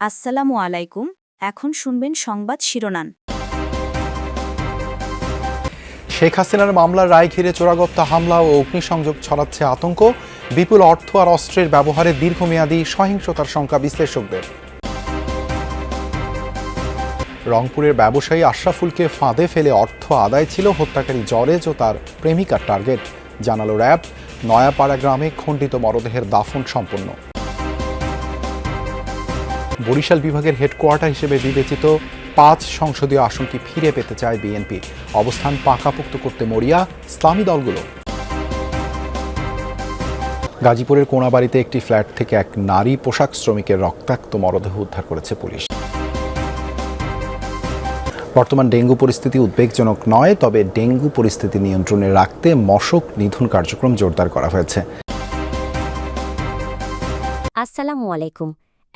আসসালামু আলাইকুম, এখন শুনবেন সংবাদ শিরোনাম। শেখ হাসিনার মামলার রায় ঘিরে চোরাগপ্তা হামলা ও অগ্নিসংযোগ ছড়াচ্ছে আতঙ্ক। বিপুল অর্থ আর অস্ত্রের ব্যবহারে দীর্ঘমেয়াদী সহিংসতার সংখ্যা বিশ্লেষকদের। রংপুরের ব্যবসায়ী আশরাফুলকে ফাঁদে ফেলে অর্থ আদায় ছিল হত্যাকারী জরেজ ও তার প্রেমিকার টার্গেট, জানালো র্যাব। নয়াপাড়া গ্রামে খণ্ডিত মরদেহের দাফন সম্পন্ন। বরিশাল বিভাগের হেডকোয়ার্টার হিসেবে বিবেচিত পাঁচ সংসদীয় আসনটি ফিরে পেতে চায় বিএনপি। অবস্থান পাকাপোক্ত করতে মরিয়া ইসলামী দলগুলো। গাজীপুরের কোনাবাড়িতে একটি ফ্ল্যাট থেকে এক নারী পোশাক শ্রমিকের রক্তাক্ত মরদেহ উদ্ধার করেছে পুলিশ। বর্তমান ডেঙ্গু পরিস্থিতি উদ্বেগজনক নয়, তবে ডেঙ্গু পরিস্থিতি নিয়ন্ত্রণে রাখতে মশক নিধন কার্যক্রম জোরদার করা হয়েছে। আসসালামু আলাইকুম।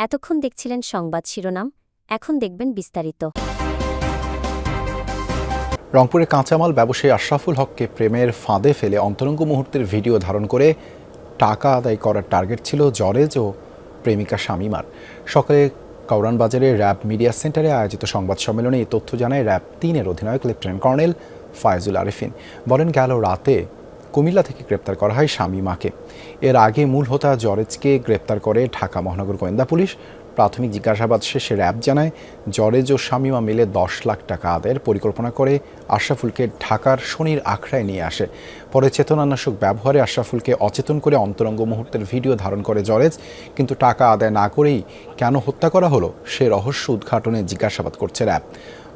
এতক্ষণ দেখছিলেন সংবাদ শিরোনাম, এখন দেখবেন বিস্তারিত। রংপুরে কাঁচামাল ব্যবসায়ী আশরাফুল হককে প্রেমের ফাঁদে ফেলে অন্তরঙ্গ মুহূর্তের ভিডিও ধারণ করে টাকা আদায় করার টার্গেট ছিল জরেজ ও প্রেমিকা শামিমার। সকালে কাউরান র্যাব মিডিয়া সেন্টারে আয়োজিত সংবাদ সম্মেলনে এই তথ্য জানায় র্যাব তিনের অধিনায়ক লেফটেন্যান্ট কর্নেল ফায়জুল আরিফিন। বলেন গেল রাতে কুমিল্লা থেকে গ্রেপ্তার করা হয় শামিমাকে এর আগে মূল হোতা জরেজকে গ্রেপ্তার করে ঢাকা মহানগর গোয়েন্দা পুলিশ। প্রাথমিক জিজ্ঞাসাবাদ শেষে র্যাব জানায়, জরেজ ও শামিমা মিলে দশ লাখ টাকা আদায়ের পরিকল্পনা করে আশরাফুলকে ঢাকার শনির আখড়ায় নিয়ে আসে। পরে চেতনানাশক ব্যবহারে আশরাফুলকে অচেতন করে অন্তরঙ্গ মুহূর্তের ভিডিও ধারণ করে জরেজ, কিন্তু টাকা আদায় না করেই কেন হত্যা করা হলো, সে রহস্য উদ্ঘাটনে জিজ্ঞাসাবাদ করছে র্যাব।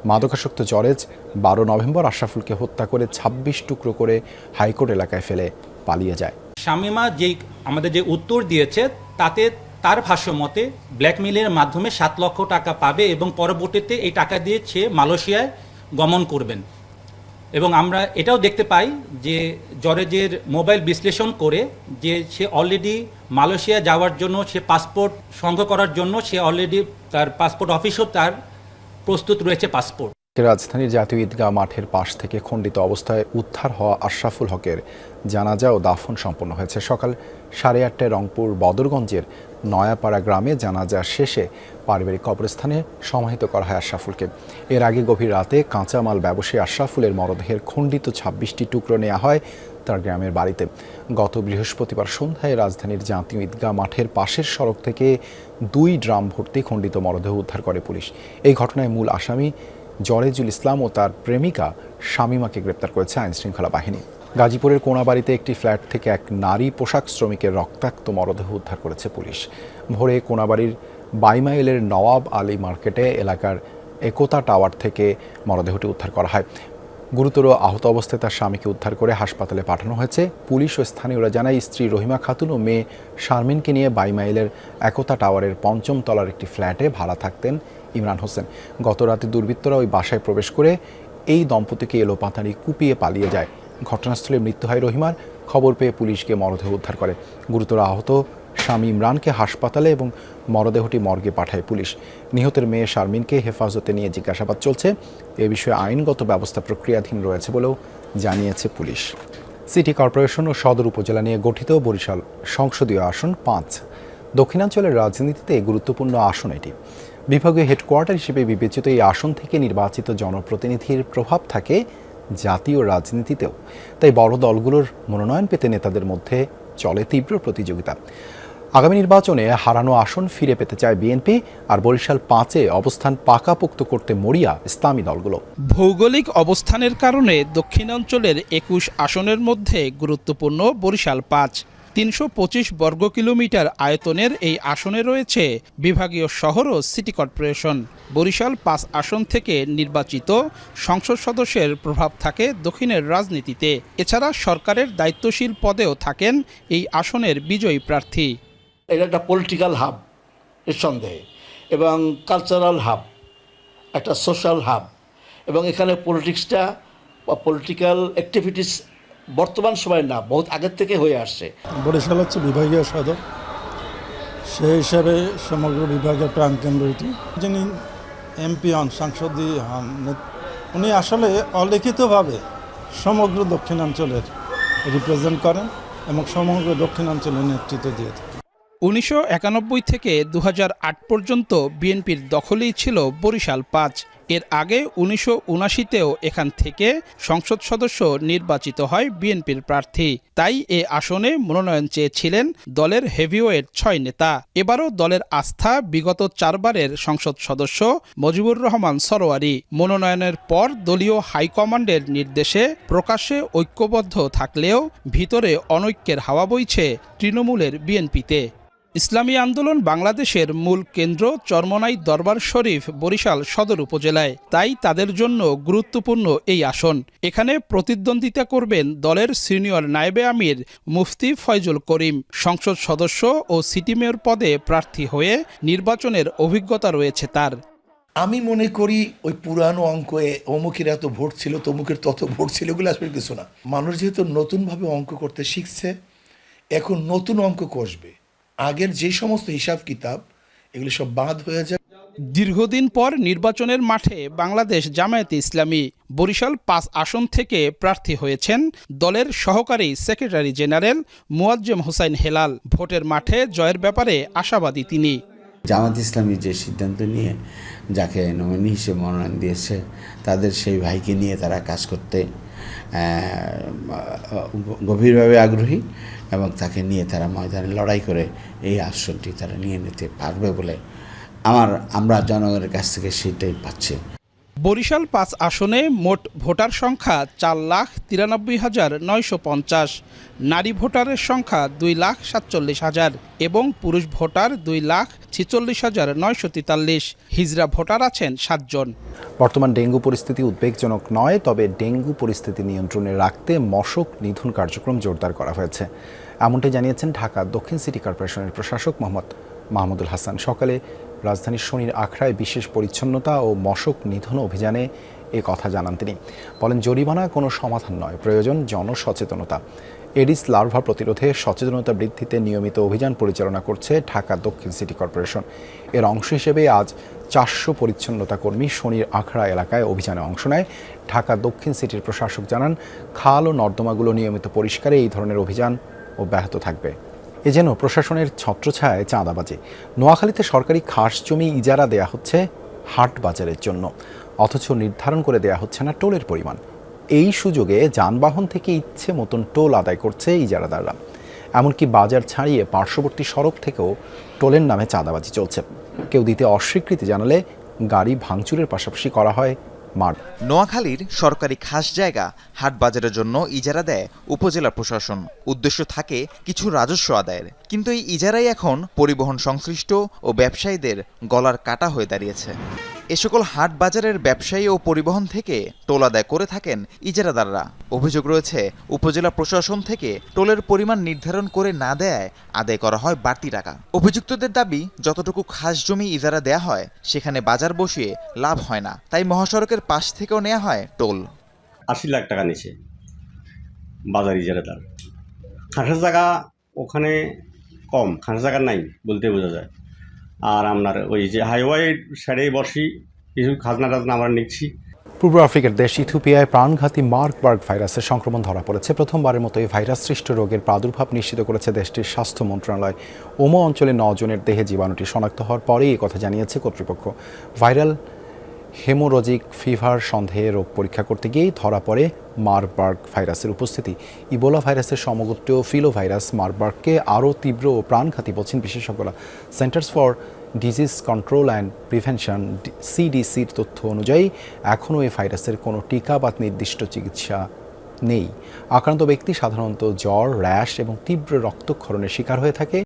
মাদকাসক্ত জরেজ বারো নভেম্বর আশরাফুলকে হত্যা করে ২৬ টুকরো করে হাইকোর্ট এলাকায় ফেলে, পালিয়ে যায়। শামিমা যেই আমাদের যে উত্তর দিয়েছে, তাতে তার ভাষ্য মতে ব্ল্যাকমেলের মাধ্যমে সাত লক্ষ টাকা পাবে এবং পরবর্তীতে এই টাকা দিয়ে সে মালয়েশিয়ায় গমন করবেন। এবং আমরা এটাও দেখতে পাই যে জরেজের মোবাইল বিশ্লেষণ করে যে সে অলরেডি মালয়েশিয়া যাওয়ার জন্য সে পাসপোর্ট সংগ্রহ করার জন্য সে অলরেডি তার পাসপোর্ট অফিসও তার প্রস্তুত রয়েছে পাসপোর্ট। রাজধানীর জাতীয় ঈদগাহ মাঠের পাশ থেকে খণ্ডিত অবস্থায় উদ্ধার হওয়া আশরাফুল হকের জানাজা ও দাফন সম্পন্ন হয়েছে। সকাল সাড়ে আটটায় রংপুর বদরগঞ্জের নয়াপাড়া গ্রামে জানাজা শেষে পারিবারিক কবরস্থানে সমাহিত করা হয় আশরাফুলকে। এর আগে গভীর রাতে কাঁচামাল ব্যবসায়ী আশরাফুলের মরদেহের খণ্ডিত ছাব্বিশটি টুকরো নেওয়া হয় তার গ্রামের বাড়িতে। গত বৃহস্পতিবার সন্ধ্যায় রাজধানীর জাতীয় ঈদগাহ মাঠের পাশের সড়ক থেকে দুই ড্রাম ভর্তি খণ্ডিত মরদেহ উদ্ধার করে পুলিশ। এই ঘটনায় মূল আসামি জরেজুল ইসলাম ও তার প্রেমিকা শামিমাকে গ্রেপ্তার করেছে আইনশৃঙ্খলা বাহিনী। গাজীপুরের কোনাবাড়িতে একটি ফ্ল্যাট থেকে এক নারী পোশাক শ্রমিকের রক্তাক্ত মরদেহ উদ্ধার করেছে পুলিশ। ভোরে কোনাবাড়ির বাইমাইলের নওয়াব আলী মার্কেটে এলাকার একতা টাওয়ার থেকে মরদেহটি উদ্ধার করা হয়। গুরুতর আহত অবস্থায় তার স্বামীকে উদ্ধার করে হাসপাতালে পাঠানো হয়েছে। পুলিশ ও স্থানীয়রা জানায়, স্ত্রী রহিমা খাতুন ও মেয়ে শারমিনকে নিয়ে বাইমাইলের একতা টাওয়ারের পঞ্চম তলার একটি ফ্ল্যাটে ভাড়া থাকতেন ইমরান হোসেন। গত রাতে দুর্বৃত্তরা ওই বাসায় প্রবেশ করে এই দম্পতিকে এলোপাতাড়ি কুপিয়ে পালিয়ে যায়। ঘটনাস্থলে মৃত্যু হয় রহিমার। খবর পেয়ে পুলিশকে মরদেহ উদ্ধার করে। গুরুতর আহত স্বামী ইমরানকে হাসপাতালে এবং মরদেহটি মর্গে পাঠায় পুলিশ। নিহতের মেয়ে শারমিনকে হেফাজতে নিয়ে জিজ্ঞাসাবাদ চলছে। এ বিষয়ে আইনগত ব্যবস্থা প্রক্রিয়াধীন রয়েছে বলেও জানিয়েছে পুলিশ। সিটি কর্পোরেশন ও সদর উপজেলা নিয়ে গঠিত বরিশাল সংসদীয় আসন পাঁচ। দক্ষিণাঞ্চলের রাজনীতিতে গুরুত্বপূর্ণ আসন এটি। বিভাগীয় হেডকোয়ার্টার হিসেবে বিবেচিত এই আসন থেকে নির্বাচিত জনপ্রতিনিধির প্রভাব থাকে জাতীয় রাজনীতিতেও। তাই বড় দলগুলোর মনোনয়ন পেতে নেতাদের মধ্যে চলে তীব্র প্রতিযোগিতা। আগামী নির্বাচনে হারানো আসন ফিরে পেতে চায় বিএনপি আর বরিশাল পাঁচে অবস্থান পাকাপোক্ত করতে মরিয়া ইসলামী দলগুলো। ভৌগোলিক অবস্থানের কারণে দক্ষিণাঞ্চলের একুশ আসনের মধ্যে গুরুত্বপূর্ণ বরিশাল পাঁচ। তিনশো পঁচিশ বর্গ কিলোমিটার আয়তনের এই আসনে রয়েছে বিভাগীয় শহর ও সিটি কর্পোরেশন। বরিশাল পাঁচ আসন থেকে নির্বাচিত সংসদ সদস্যের প্রভাব থাকে দক্ষিণের রাজনীতিতে। এছাড়া সরকারের দায়িত্বশীল পদেও থাকেন এই আসনের বিজয়ী প্রার্থী। এটা একটা পলিটিক্যাল হাব নিঃসন্দেহে, এবং কালচারাল হাব একটা সোশ্যাল হাব এবং এখানে পলিটিক্সটা বা পলিটিক্যাল অ্যাক্টিভিটিস বর্তমান সময় না বহুত আগের থেকে হয়ে আসছে। বরিশাল হচ্ছে বিভাগীয় সদর। সেই হিসাবে সমগ্র বিভাগের প্রাণকেন্দ্র এটি। যিনি এমপি হন সাংসদী হন উনি আসলে অলিখিতভাবে সমগ্র দক্ষিণাঞ্চলের রিপ্রেজেন্ট করেন এবং সমগ্র দক্ষিণাঞ্চলের নেতৃত্ব দিয়ে থাকেন। উনিশশো একানব্বই থেকে দু হাজার আট পর্যন্ত বিএনপির দখলেই ছিল বরিশাল পাঁচ। এর আগে উনিশশো উনাশিতেও এখান থেকে সংসদ সদস্য নির্বাচিত হয় বিএনপির প্রার্থী। তাই এ আসনে মনোনয়ন চেয়েছিলেন দলের হেভিওয়েট ছয় নেতা। এবারও দলের আস্থা বিগত চারবারের সংসদ সদস্য মজিবুর রহমান সরোয়ারি। মনোনয়নের পর দলীয় হাইকমান্ডের নির্দেশে প্রকাশ্যে ঐক্যবদ্ধ থাকলেও ভিতরে অনৈক্যের হাওয়া বইছে তৃণমূলের বিএনপিতে। ইসলামী আন্দোলন বাংলাদেশের মূল কেন্দ্র চরমনাই দরবার শরীফ, বরিশাল সদর উপজেলায়। তাই তাদের জন্য গুরুত্বপূর্ণ এই আসন। এখানে প্রতিদ্বন্দ্বিতা করবেন দলের সিনিয়র নায়েবে আমির মুফতি ফয়জুল করিম। সংসদ সদস্য ও সিটি মেয়র পদে প্রার্থী হয়ে নির্বাচনের অভিজ্ঞতা রয়েছে তার। আমি মনে করি ওই পুরানো অঙ্ক অমুকের এত ভোট ছিল, তমুকের তত ভোট ছিল, এগুলো আসলে কিছু না। মানুষ যেহেতু নতুনভাবে অঙ্ক করতে শিখছে, এখন নতুন অঙ্ক কষবে। আগের যে সমস্ত হিসাব কিতাব এগুলি সব বাদ হয়ে যায়। দীর্ঘদিন পর নির্বাচনের মাঠে বাংলাদেশ জামায়াতে ইসলামী বরিশাল পাঁচ আসন থেকে প্রার্থী হয়েছেন দলের সহকারী সেক্রেটারি জেনারেল মুয়াজ্জেম হোসাইন হেলাল। ভোটের মাঠে জয়ের ব্যাপারে আশাবাদী তিনি। জামাত ইসলামী যে সিদ্ধান্ত নিয়ে যাকে নমিনি হিসেবে মনোনয়ন দিয়েছে তাদের সেই ভাইকে নিয়ে তারা কাজ করতে গভীরভাবে আগ্রহী এবং তাকে নিয়ে তারা ময়দানে লড়াই করে এই আসনটি তারা নিয়ে নিতে পারবে বলে আমার, আমরা জনগণের কাছ থেকে সেটাই পাচ্ছি। বরিশাল পাঁচ আসনে মোট ভোটার সংখ্যা চার লাখ তিরানব্বই হাজার নয়শো পঞ্চাশ, নারী ভোটারের সংখ্যা দুই লাখ সাতচল্লিশ হাজার এবং পুরুষ ভোটার দুই লাখ ছিচল্লিশ হাজার নয়শো তেতাল্লিশ। হিজরা ভোটার আছেন সাতজন বর্তমান ডেঙ্গু পরিস্থিতি উদ্বেগজনক নয়, তবে ডেঙ্গু পরিস্থিতি নিয়ন্ত্রণে রাখতে মশক নিধন কার্যক্রম জোরদার করা হয়েছে। এমনটাই জানিয়েছেন ঢাকা দক্ষিণ সিটি কর্পোরেশনের প্রশাসক মোহাম্মদ মাহমুদুল হাসান। সকালে রাজধানীর শনির আখড়ায় বিশেষ পরিচ্ছন্নতা ও মশক নিধন অভিযানে এ কথা জানান তিনি। বলেন, জরিমানা কোনো সমাধান নয়, প্রয়োজন জনসচেতনতা। এডিস লার্ভা প্রতিরোধে সচেতনতা বৃদ্ধিতে নিয়মিত অভিযান পরিচালনা করছে ঢাকা দক্ষিণ সিটি কর্পোরেশন। এর অংশ হিসেবে আজ চারশো পরিচ্ছন্নতা কর্মী শনির আখড়া এলাকায় অভিযানে অংশ নেয়। ঢাকা দক্ষিণ সিটির প্রশাসক জানান, খাল ও নর্দমাগুলো নিয়মিত পরিষ্কারে এই ধরনের অভিযান অব্যাহত থাকবে। এ যেন প্রশাসনের ছত্রছায়ায় চাঁদাবাজি। নোয়াখালীতে সরকারি খাস জমি ইজারা দেয়া হচ্ছে হাট বাজারের জন্য। অথচ নির্ধারণ করে দেয়া হচ্ছে না টোলের পরিমাণ। এই সুযোগে যানবাহন থেকে ইচ্ছে মতন টোল আদায় করছে ইজারাদাররা। এমনকি বাজার ছাড়িয়ে পার্শ্ববর্তী সড়ক থেকেও টোলের নামে চাঁদাবাজি চলছে। কেউ দিতে অস্বীকৃতি জানালে গাড়ি ভাঙচুরের পাশাপাশি করা হয় মার। নোয়াখালীর সরকারি খাস জায়গা হাট বাজারের জন্য ইজারা দেয় উপজেলা প্রশাসন। উদ্দেশ্য থাকে কিছু রাজস্ব আদায়ের। কিন্তু এই ইজারাই এখন পরিবহন সংশ্লিষ্ট ও ব্যবসায়ীদের গলার কাটা হয়ে দাঁড়িয়েছে। এ সকল হাট বাজারের ব্যবসায়ী ও পরিবহন থেকে টোল আদায় করে থাকেন ইজারাদাররা। অভিযোগ রয়েছে, উপজেলা প্রশাসন থেকে টোলের পরিমাণ নির্ধারণ করে না দেয় আদায় করা হয় বাড়তি টাকা। অভিযুক্তদের দাবি, যতটুকু খাস জমি ইজারা দেয়া হয়, সেখানে বাজার বসিয়ে লাভ হয় না। তাই মহাসড়কের পাশ থেকেও নেওয়া হয় টোল। আশি লাখ টাকা নিছে বাজার ইজারাদার। খাসের জায়গা ওখানে কম খাসের জায়গা নাই বলতে বোঝা যায়। আর আপনার ওই যে হাইওয়ে সাইডে বসি, কিছু খাজনা টাজনা আমরা নিচ্ছি। পূর্ব আফ্রিকার দেশ ইথিওপিয়ায় প্রাণঘাতী মার্কবার্গ ভাইরাসের সংক্রমণ ধরা পড়েছে। প্রথমবারের মতো এই ভাইরাস সৃষ্ট রোগের প্রাদুর্ভাব নিশ্চিত করেছে দেশটির স্বাস্থ্য মন্ত্রণালয়। ওমো অঞ্চলে নজনের দেহে জীবাণুটি শনাক্ত হওয়ার পরেই কথা জানিয়েছে কর্তৃপক্ষ। ভাইরাল হেমোরজিক ফিভার সন্দেহে রোগ পরীক্ষা করতে গিয়েই ধরা পড়ে মারবার্গ ভাইরাসের উপস্থিতি। ইবোলা ভাইরাসের সমগোত্রীয় ফিলো ভাইরাস মারবার্গকে আরও তীব্র ও প্রাণঘাতী বলছেন বিশেষজ্ঞরা। Centres for disease control and prevention সিডিসির তথ্য অনুযায়ী এখনও এই ভাইরাসের কোনো টিকা বা নির্দিষ্ট চিকিৎসা নেই। আক্রান্ত ব্যক্তি সাধারণত জ্বর, র্যাশ এবং তীব্র রক্তক্ষরণের শিকার হয়ে থাকে।